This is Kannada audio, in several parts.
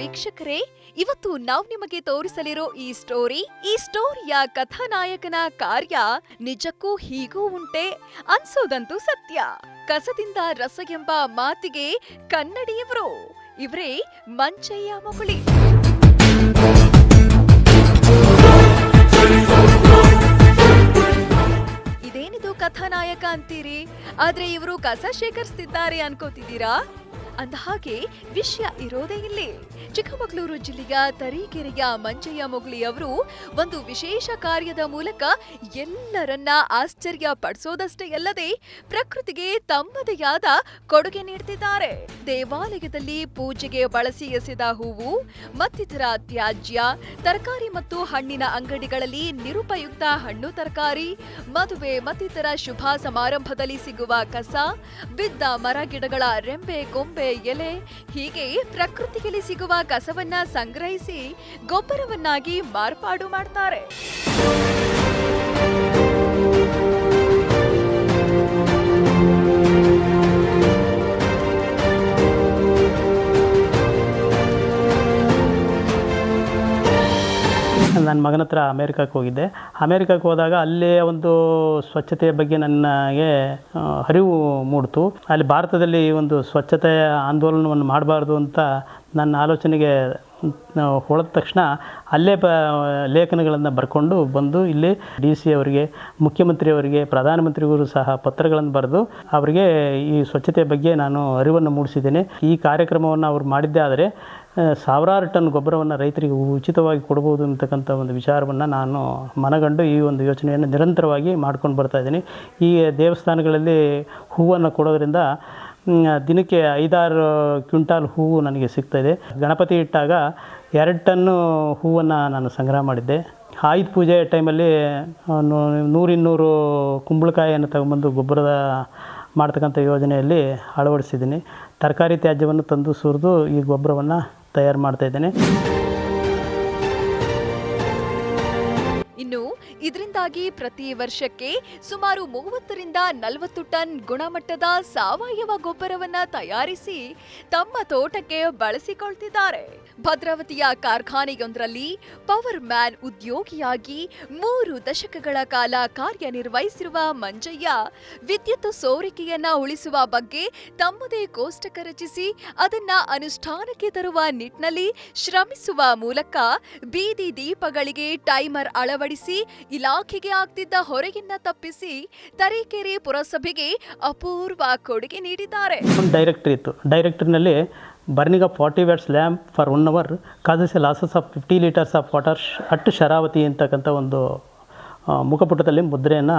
ವೀಕ್ಷಕರೇ, ಇವತ್ತು ನಾವು ನಿಮಗೆ ತೋರಿಸಲಿರೋ ಈ ಸ್ಟೋರಿ, ಈ ಸ್ಟೋರಿಯ ಕಥಾನಾಯಕನ ಕಾರ್ಯ ನಿಜಕ್ಕೂ ಹೀಗೂ ಉಂಟೆ ಅನ್ಸೋದಂತೂ ಸತ್ಯ. ಕಸದಿಂದ ರಸ ಎಂಬ ಮಾತಿಗೆ ಕನ್ನಡಿಯವರು, ಇವರೇ ಮಂಚಯ್ಯ ಮೊಗುಳಿ ಇದೇನಿದು ಕಥಾನಾಯಕ ಅಂತೀರಿ? ಆದ್ರೆ ಇವರು ಕಸ ಶೇಖರಿಸ್ತಿದ್ದಾರೆ ಅನ್ಕೋತಿದ್ದೀರಾ? ಅಂದ ಹಾಗೆ ವಿಷಯ ಇರೋದೇ ಇಲ್ಲಿ. ಚಿಕ್ಕಮಗಳೂರು ಜಿಲ್ಲೆಯ ತರೀಕೆರೆಯ ಮಂಜಯ್ಯ ಮೊಗಳಿ ಅವರು ಒಂದು ವಿಶೇಷ ಕಾರ್ಯದ ಮೂಲಕ ಎಲ್ಲರನ್ನ ಆಶ್ಚರ್ಯ ಪಡಿಸೋದಷ್ಟೇ ಅಲ್ಲದೆ ಪ್ರಕೃತಿಗೆ ತಮ್ಮದೇ ಆದ ಕೊಡುಗೆ ನೀಡುತ್ತಿದ್ದಾರೆ ದೇವಾಲಯದಲ್ಲಿ ಪೂಜೆಗೆ ಬಳಸಿ ಎಸೆದ ಹೂವು, ಮತ್ತಿತರ ತ್ಯಾಜ್ಯ, ತರಕಾರಿ ಮತ್ತು ಹಣ್ಣಿನ ಅಂಗಡಿಗಳಲ್ಲಿ ನಿರುಪಯುಕ್ತ ಹಣ್ಣು ತರಕಾರಿ, ಮದುವೆ ಮತ್ತಿತರ ಶುಭ ಸಮಾರಂಭದಲ್ಲಿ ಸಿಗುವ ಕಸ, ಬಿದ್ದ ಮರ ಗಿಡಗಳ ರೆಂಬೆ ಕೊಂಬೆ ಎಲೆ ಹೀಗೆ ಪ್ರಕೃತಿಯಲ್ಲಿ ಸಿಗುವ ಕಸವನ್ನ ಸಂಗ್ರಹಿಸಿ ಗೊಬ್ಬರವನ್ನಾಗಿ ಮಾರ್ಪಾಡು ಮಾಡ್ತಾರೆ. ನನ್ನ ಮಗನ ಹತ್ರ ಅಮೇರಿಕಕ್ಕೆ ಹೋಗಿದ್ದೆ. ಅಮೇರಿಕಕ್ಕೆ ಹೋದಾಗ ಅಲ್ಲೇ ಒಂದು ಸ್ವಚ್ಛತೆಯ ಬಗ್ಗೆ ನನಗೆ ಅರಿವು ಮೂಡಿತು. ಅಲ್ಲಿ ಭಾರತದಲ್ಲಿ ಒಂದು ಸ್ವಚ್ಛತೆಯ ಆಂದೋಲನವನ್ನು ಮಾಡಬಾರ್ದು ಅಂತ ನನ್ನ ಆಲೋಚನೆಗೆ ಆ, ಹೊಳೆದ ತಕ್ಷಣ ಅಲ್ಲೇ ಬ ಲೇಖನಗಳನ್ನು ಬರ್ಕೊಂಡು ಬಂದು ಇಲ್ಲಿ ಡಿ ಸಿ ಅವರಿಗೆ ಮುಖ್ಯಮಂತ್ರಿಯವರಿಗೆ ಪ್ರಧಾನಮಂತ್ರಿಗಳು ಸಹ ಪತ್ರಗಳನ್ನು ಬರೆದು ಅವರಿಗೆ ಈ ಸ್ವಚ್ಛತೆ ಬಗ್ಗೆ ನಾನು ಅರಿವನ್ನು ಮೂಡಿಸಿದ್ದೇನೆ. ಈ ಕಾರ್ಯಕ್ರಮವನ್ನು ಅವರು ಮಾಡಿದ್ದೇ ಆದರೆ ಸಾವಿರಾರು ಟನ್ ಗೊಬ್ಬರವನ್ನು ರೈತರಿಗೆ ಉಚಿತವಾಗಿ ಕೊಡ್ಬೋದು ಅಂತಕ್ಕಂಥ ಒಂದು ವಿಚಾರವನ್ನು ನಾನು ಮನಗಂಡು ಈ ಒಂದು ಯೋಚನೆಯನ್ನು ನಿರಂತರವಾಗಿ ಮಾಡ್ಕೊಂಡು ಬರ್ತಾ ಇದ್ದೀನಿ. ಈ ದೇವಸ್ಥಾನಗಳಲ್ಲಿ ಹೂವನ್ನು ಕೊಡೋದ್ರಿಂದ ದಿನಕ್ಕೆ ಐದಾರು ಕ್ವಿಂಟಾಲ್ ಹೂವು ನನಗೆ ಸಿಗ್ತಾಯಿದೆ ಗಣಪತಿ ಇಟ್ಟಾಗ ಎರಡು ಟನ್ನು ಹೂವನ್ನು ನಾನು ಸಂಗ್ರಹ ಮಾಡಿದ್ದೆ. ಆಯುಧ ಪೂಜೆ ಟೈಮಲ್ಲಿ ನೂರಿನ್ನೂರು ಕುಂಬಳಕಾಯಿಯನ್ನು ತಗೊಂಬಂದು ಗೊಬ್ಬರದ ಮಾಡ್ತಕ್ಕಂಥ ಯೋಜನೆಯಲ್ಲಿ ಅಳವಡಿಸಿದ್ದೀನಿ. ತರಕಾರಿ ತ್ಯಾಜ್ಯವನ್ನು ತಂದು ಸುರಿದು ಈ ಗೊಬ್ಬರವನ್ನು ತಯಾರು ಮಾಡ್ತಾಯಿದ್ದೇನೆ ಇನ್ನು ಇದರಿಂದಾಗಿ ಪ್ರತಿ ವರ್ಷಕ್ಕೆ ಸುಮಾರು ಮೂವತ್ತರಿಂದ ನಲವತ್ತು ಟನ್ ಗುಣಮಟ್ಟದ ಸಾವಯವ ಗೊಬ್ಬರವನ್ನು ತಯಾರಿಸಿ ತಮ್ಮ ತೋಟಕ್ಕೆ ಬಳಸಿಕೊಳ್ತಿದ್ದಾರೆ. ಭದ್ರಾವತಿಯ ಕಾರ್ಖಾನೆಯೊಂದರಲ್ಲಿ ಪವರ್ ಮ್ಯಾನ್ ಉದ್ಯೋಗಿಯಾಗಿ ಮೂರು ದಶಕಗಳ ಕಾಲ ಕಾರ್ಯನಿರ್ವಹಿಸಿರುವ ಮಂಜಯ್ಯ ವಿದ್ಯುತ್ ಸೋರಿಕೆಯನ್ನ ಉಳಿಸುವ ಬಗ್ಗೆ ತಮ್ಮದೇ ಕೋಷ್ಟಕ ರಚಿಸಿ ಅದನ್ನ ಅನುಷ್ಠಾನಕ್ಕೆ ತರುವ ನಿಟ್ಟಿನಲ್ಲಿ ಶ್ರಮಿಸುವ ಮೂಲಕ ಬೀದಿ ದೀಪಗಳಿಗೆ ಟೈಮರ್ ಅಳವಡಿಸಿ ಇಲಾಖೆಗೆ ಆಗ್ತಿದ್ದ ಹೊರೆಯನ್ನ ತಪ್ಪಿಸಿ ತರೀಕೆರೆ ಪುರಸಭೆಗೆ ಅಪೂರ್ವ ಕೊಡುಗೆ ನೀಡಿದ್ದಾರೆ. ಡೈರೆಕ್ಟರ್ ಇತ್ತು ಡೈರೆಕ್ಟ್ರಿನಲ್ಲಿ burning forty watts lamp for one hour causes a losses of fifty litres of water at Sharavathi ಅಂತಕ್ಕಂಥ ಒಂದು ಮುಖಪುಟದಲ್ಲಿ ಮುದ್ರೆಯನ್ನು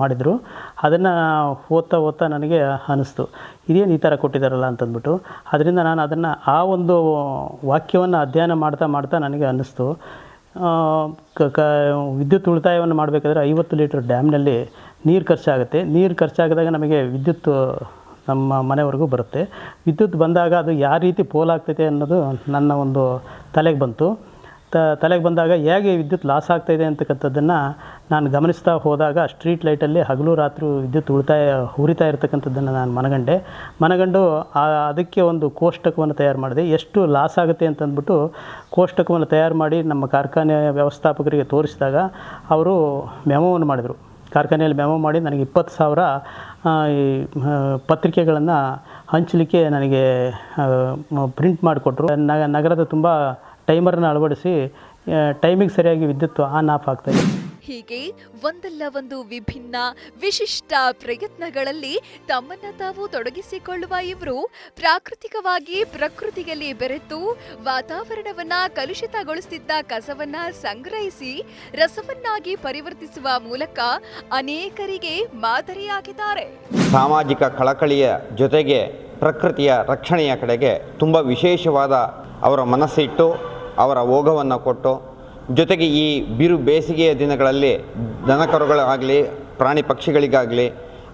ಮಾಡಿದರು. ಅದನ್ನು ಓದ್ತಾ ಓದ್ತಾ ನನಗೆ ಅನ್ನಿಸ್ತು ಇದೇನು ಈ ಥರ ಕೊಟ್ಟಿದ್ದಾರಲ್ಲ ಅಂತಂದ್ಬಿಟ್ಟು. ಅದರಿಂದ ನಾನು ಅದನ್ನು ಆ ಒಂದು ವಾಕ್ಯವನ್ನು ಅಧ್ಯಯನ ಮಾಡ್ತಾ ಮಾಡ್ತಾ ನನಗೆ ಅನ್ನಿಸ್ತು ಕ, ವಿದ್ಯುತ್ ಉಳಿತಾಯವನ್ನು ಮಾಡಬೇಕಾದ್ರೆ ಐವತ್ತು ಲೀಟ್ರ್ ಡ್ಯಾಮ್ನಲ್ಲಿ ನೀರು ಖರ್ಚಾಗುತ್ತೆ. ನೀರು ಖರ್ಚಾಗಿದಾಗ ನಮಗೆ ವಿದ್ಯುತ್ ನಮ್ಮ ಮನೆವರೆಗೂ ಬರುತ್ತೆ. ವಿದ್ಯುತ್ ಬಂದಾಗ ಅದು ಯಾವ ರೀತಿ ಪೋಲಾಗ್ತೈತೆ ಅನ್ನೋದು ನನ್ನ ಒಂದು ತಲೆಗೆ ಬಂತು. ತ, ತಲೆಗೆ ಬಂದಾಗ ಹೇಗೆ ವಿದ್ಯುತ್ ಲಾಸ್ ಆಗ್ತಾಯಿದೆ ಅಂತಕ್ಕಂಥದ್ದನ್ನು ನಾನು ಗಮನಿಸ್ತಾ ಹೋದಾಗ ಸ್ಟ್ರೀಟ್ ಲೈಟಲ್ಲಿ ಹಗಲು ರಾತ್ರಿ ವಿದ್ಯುತ್ ಉಳಿತಾಯ ಉರಿತಾ ಇರತಕ್ಕಂಥದ್ದನ್ನು ನಾನು ಮನಗಂಡೆ. ಮನಗಂಡು ಅದಕ್ಕೆ ಒಂದು ಕೋಷ್ಟಕವನ್ನು ತಯಾರು ಮಾಡಿದೆ. ಎಷ್ಟು ಲಾಸ್ ಆಗುತ್ತೆ ಅಂತಂದ್ಬಿಟ್ಟು ಕೋಷ್ಟಕವನ್ನು ತಯಾರು ಮಾಡಿ ನಮ್ಮ ಕಾರ್ಖಾನೆ ವ್ಯವಸ್ಥಾಪಕರಿಗೆ ತೋರಿಸಿದಾಗ ಅವರು ಮೆಮೋವನ್ನು ಮಾಡಿದರು. ಕಾರ್ಖಾನೆಯಲ್ಲಿ ಮೆಮೋ ಮಾಡಿ ನನಗೆ ಇಪ್ಪತ್ತು ಸಾವಿರ ಈ ಪತ್ರಿಕೆಗಳನ್ನು ಹಂಚಲಿಕ್ಕೆ ನನಗೆ ಪ್ರಿಂಟ್ ಮಾಡಿಕೊಟ್ರು. ನಗ, ನಗರದ ತುಂಬ ಟೈಮರನ್ನು ಅಳವಡಿಸಿ ಟೈಮಿಗೆ ಸರಿಯಾಗಿ ವಿದ್ಯುತ್ ಆನ್ ಆಫ್ ಆಗ್ತಾಯಿದೆ ಹೀಗೆ ಒಂದಲ್ಲ ಒಂದು ವಿಭಿನ್ನ ವಿಶಿಷ್ಟ ಪ್ರಯತ್ನಗಳಲ್ಲಿ ತಮ್ಮನ್ನ ತಾವು ತೊಡಗಿಸಿಕೊಳ್ಳುವ ಇವರು ಪ್ರಾಕೃತಿಕವಾಗಿ ಪ್ರಕೃತಿಯಲ್ಲಿ ಬೆರೆತು ವಾತಾವರಣವನ್ನ ಕಲುಷಿತಗೊಳಿಸುತ್ತಿದ್ದ ಕಸವನ್ನ ಸಂಗ್ರಹಿಸಿ ರಸವನ್ನಾಗಿ ಪರಿವರ್ತಿಸುವ ಮೂಲಕ ಅನೇಕರಿಗೆ ಮಾದರಿಯಾಗಿದ್ದಾರೆ. ಸಾಮಾಜಿಕ ಕಳಕಳಿಯ ಜೊತೆಗೆ ಪ್ರಕೃತಿಯ ರಕ್ಷಣೆಯ ಕಡೆಗೆ ತುಂಬ ವಿಶೇಷವಾದ ಅವರ ಮನಸ್ಸಿಟ್ಟು ಅವರ ಓಘವನ್ನು ಕೊಟ್ಟು ಜೊತೆಗೆ ಈ ಬಿರು ಬೇಸಿಗೆಯ ದಿನಗಳಲ್ಲಿ ದನಕರುಗಳಾಗಲಿ ಪ್ರಾಣಿ ಪಕ್ಷಿಗಳಿಗಾಗಲಿ,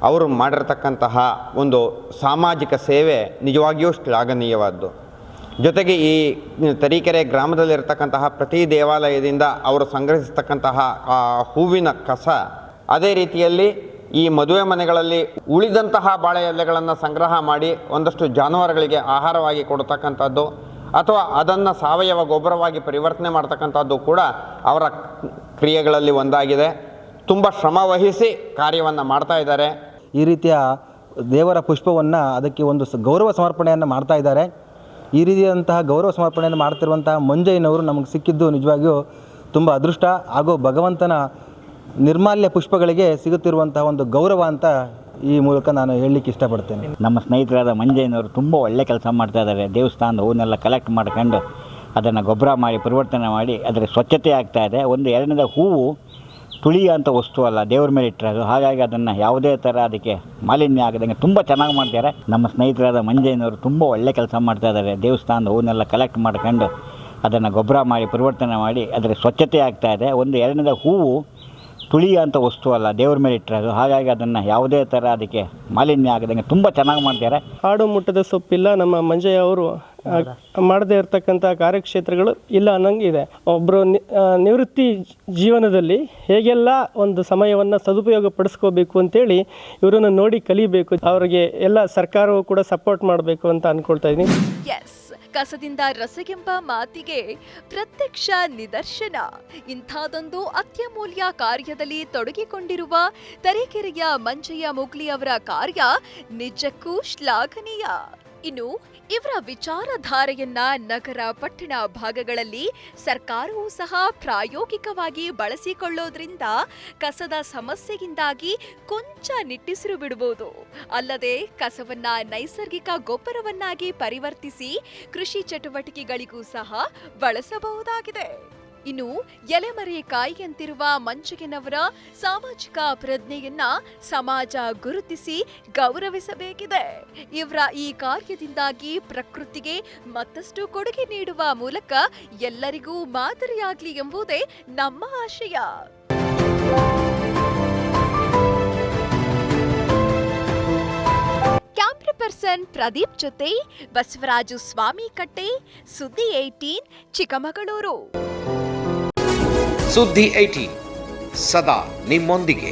ಅವರು ಮಾಡಿರ್ತಕ್ಕಂತಹ ಒಂದು ಸಾಮಾಜಿಕ ಸೇವೆ ನಿಜವಾಗಿಯೂ ಶ್ಲಾಘನೀಯವಾದ್ದು. ಜೊತೆಗೆ ಈ ತರೀಕೆರೆ ಗ್ರಾಮದಲ್ಲಿರ್ತಕ್ಕಂತಹ ಪ್ರತಿ ದೇವಾಲಯದಿಂದ ಅವರು ಸಂಗ್ರಹಿಸ್ತಕ್ಕಂತಹ ಆ ಹೂವಿನ ಕಸ, ಅದೇ ರೀತಿಯಲ್ಲಿ ಈ ಮದುವೆ ಮನೆಗಳಲ್ಲಿ ಉಳಿದಂತಹ ಬಾಳೆ ಎಲೆಗಳನ್ನು ಸಂಗ್ರಹ ಮಾಡಿ ಒಂದಷ್ಟು ಜಾನುವಾರುಗಳಿಗೆ ಆಹಾರವಾಗಿ ಕೊಡ್ತಕ್ಕಂಥದ್ದು. ಅಥವಾ ಅದನ್ನು ಸಾವಯವ ಗೊಬ್ಬರವಾಗಿ ಪರಿವರ್ತನೆ ಮಾಡ್ತಕ್ಕಂಥದ್ದು ಕೂಡ ಅವರ ಕ್ರಿಯೆಗಳಲ್ಲಿ ಒಂದಾಗಿದೆ. ತುಂಬ ಶ್ರಮ ವಹಿಸಿ ಕಾರ್ಯವನ್ನು ಮಾಡ್ತಾ ಇದ್ದಾರೆ. ಈ ರೀತಿಯ ದೇವರ ಪುಷ್ಪವನ್ನು ಅದಕ್ಕೆ ಒಂದು ಗೌರವ ಸಮರ್ಪಣೆಯನ್ನು ಮಾಡ್ತಾ ಇದ್ದಾರೆ. ಈ ರೀತಿಯಾದಂತಹ ಗೌರವ ಸಮರ್ಪಣೆಯನ್ನು ಮಾಡ್ತಿರುವಂತಹ ಮಂಜಯ್ಯನವರು ನಮಗೆ ಸಿಕ್ಕಿದ್ದು ನಿಜವಾಗಿಯೂ ತುಂಬ ಅದೃಷ್ಟ ಹಾಗೂ ಭಗವಂತನ ನಿರ್ಮಾಲ್ಯ ಪುಷ್ಪಗಳಿಗೆ ಸಿಗುತ್ತಿರುವಂತಹ ಒಂದು ಗೌರವ ಅಂತ ಈ ಮೂಲಕ ನಾನು ಹೇಳಲಿಕ್ಕೆ ಇಷ್ಟಪಡ್ತೇನೆ. ನಮ್ಮ ಸ್ನೇಹಿತರಾದ ಮಂಜಯ್ಯನವರು ತುಂಬ ಒಳ್ಳೆ ಕೆಲಸ ಮಾಡ್ತಾ ಇದ್ದಾರೆ. ದೇವಸ್ಥಾನದ ಹೂವನ್ನೆಲ್ಲ ಕಲೆಕ್ಟ್ ಮಾಡ್ಕೊಂಡು ಅದನ್ನು ಗೊಬ್ಬರ ಮಾಡಿ, ಪರಿವರ್ತನೆ ಮಾಡಿ ಅದರ ಸ್ವಚ್ಛತೆ ಆಗ್ತಾ ಇದೆ. ಒಂದು ಎರಡನೇದ ಹೂವು ತುಳಿಯುವಂಥ ವಸ್ತು ಅಲ್ಲ, ದೇವ್ರ ಮೇಲೆ ಇಟ್ಟಿರೋದು. ಹಾಗಾಗಿ ಅದನ್ನು ಯಾವುದೇ ಥರ ಅದಕ್ಕೆ ಮಾಲಿನ್ಯ ಆಗದಂಗೆ ತುಂಬ ಚೆನ್ನಾಗಿ ಮಾಡ್ತಾರೆ ನಮ್ಮ ಸ್ನೇಹಿತರಾದ ಮಂಜಯ್ಯನವರು ತುಂಬ ಒಳ್ಳೆ ಕೆಲಸ ಮಾಡ್ತಾ ಇದ್ದಾರೆ. ದೇವಸ್ಥಾನದ ಹೂವನ್ನೆಲ್ಲ ಕಲೆಕ್ಟ್ ಮಾಡ್ಕೊಂಡು ಅದನ್ನು ಗೊಬ್ಬರ ಮಾಡಿ, ಪರಿವರ್ತನೆ ಮಾಡಿ ಅದರ ಸ್ವಚ್ಛತೆ ಆಗ್ತಾ ಇದೆ. ಒಂದು ಎರಡನೇದ ಹೂವು ತುಳಿಯುವಂಥ ವಸ್ತು ಅಲ್ಲ ದೇವ್ರ ಮೇಲೆ ಇಟ್ಟಿರೋದು ಹಾಗಾಗಿ ಅದನ್ನು ಯಾವುದೇ ಥರ ಅದಕ್ಕೆ ಮಾಲಿನ್ಯ ಆಗದಂಗೆ ತುಂಬ ಚೆನ್ನಾಗಿ ಮಾಡ್ತಾರೆ ಹಾಡು ಮುಟ್ಟದ ಸೊಪ್ಪಿಲ್ಲ ನಮ್ಮ ಮಂಜಯ್ಯ ಅವರು ಮಾಡದೇ ಇರತಕ್ಕಂಥ ಕಾರ್ಯಕ್ಷೇತ್ರಗಳು ಇಲ್ಲ ಅನ್ನಂಗೆ ಇದೆ. ಒಬ್ಬರು ನಿವೃತ್ತಿ ಜೀವನದಲ್ಲಿ ಹೇಗೆಲ್ಲ ಒಂದು ಸಮಯವನ್ನು ಸದುಪಯೋಗ ಪಡಿಸ್ಕೋಬೇಕು ಅಂತೇಳಿ ಇವರನ್ನು ನೋಡಿ ಕಲಿಬೇಕು. ಅವರಿಗೆ ಎಲ್ಲ ಸರ್ಕಾರವು ಕೂಡ ಸಪೋರ್ಟ್ ಮಾಡಬೇಕು ಅಂತ ಅಂದ್ಕೊಳ್ತಾ ಇದ್ದೀನಿ. ಕಸದಿಂದ ರಸಗೆಂಬ ಮಾತಿಗೆ ಪ್ರತ್ಯಕ್ಷ ನಿದರ್ಶನ. ಇಂಥದೊಂದು ಅತ್ಯಮೂಲ್ಯ ಕಾರ್ಯದಲ್ಲಿ ತೊಡಗಿಕೊಂಡಿರುವ ತರೀಕೆರೆಯ ಮಂಜಯ್ಯ ಮುಗ್ಲಿ ಅವರ ಕಾರ್ಯ ನಿಜಕ್ಕೂ ಶ್ಲಾಘನೀಯ. ಇನ್ನು ಇವರ ವಿಚಾರಧಾರೆಯನ್ನ ನಗರ, ಪಟ್ಟಣ ಭಾಗಗಳಲ್ಲಿ ಸರ್ಕಾರವೂ ಸಹ ಪ್ರಾಯೋಗಿಕವಾಗಿ ಬಳಸಿಕೊಳ್ಳೋದ್ರಿಂದ ಕಸದ ಸಮಸ್ಯೆಯಿಂದಾಗಿ ಕೊಂಚ ನಿಟ್ಟಿಸಿರು ಬಿಡಬಹುದು ಅಲ್ಲದೆ ಕಸವನ್ನ ನೈಸರ್ಗಿಕ ಗೊಬ್ಬರವನ್ನಾಗಿ ಪರಿವರ್ತಿಸಿ ಕೃಷಿ ಚಟುವಟಿಕೆಗಳಿಗೂ ಸಹ ಬಳಸಬಹುದಾಗಿದೆ. ಇನ್ನು ಎಲೆಮರೆ ಕಾಯಿಯಂತಿರುವ ಮಂಚಿಗೆನವರ ಸಾಮಾಜಿಕ ಪ್ರಜ್ಞೆಯನ್ನ ಸಮಾಜ ಗುರುತಿಸಿ ಗೌರವಿಸಬೇಕಿದೆ. ಇವರ ಈ ಕಾರ್ಯದಿಂದಾಗಿ ಪ್ರಕೃತಿಗೆ ಮತ್ತಷ್ಟು ಕೊಡುಗೆ ನೀಡುವ ಮೂಲಕ ಎಲ್ಲರಿಗೂ ಮಾದರಿಯಾಗ್ಲಿ ಎಂಬುದೇ ನಮ್ಮ ಆಶಯ. ಪರ್ಸನ್ ಪ್ರದೀಪ್ ಜೊತೆ ಬಸವರಾಜು ಸ್ವಾಮಿ ಕಟ್ಟೆ, ಸುದ್ದಿ ಏಯ್ಟೀನ್ ಚಿಕ್ಕಮಗಳೂರು. ಸುದ್ದಿ ಐಟಿ ಸದಾ ನಿಮ್ಮೊಂದಿಗೆ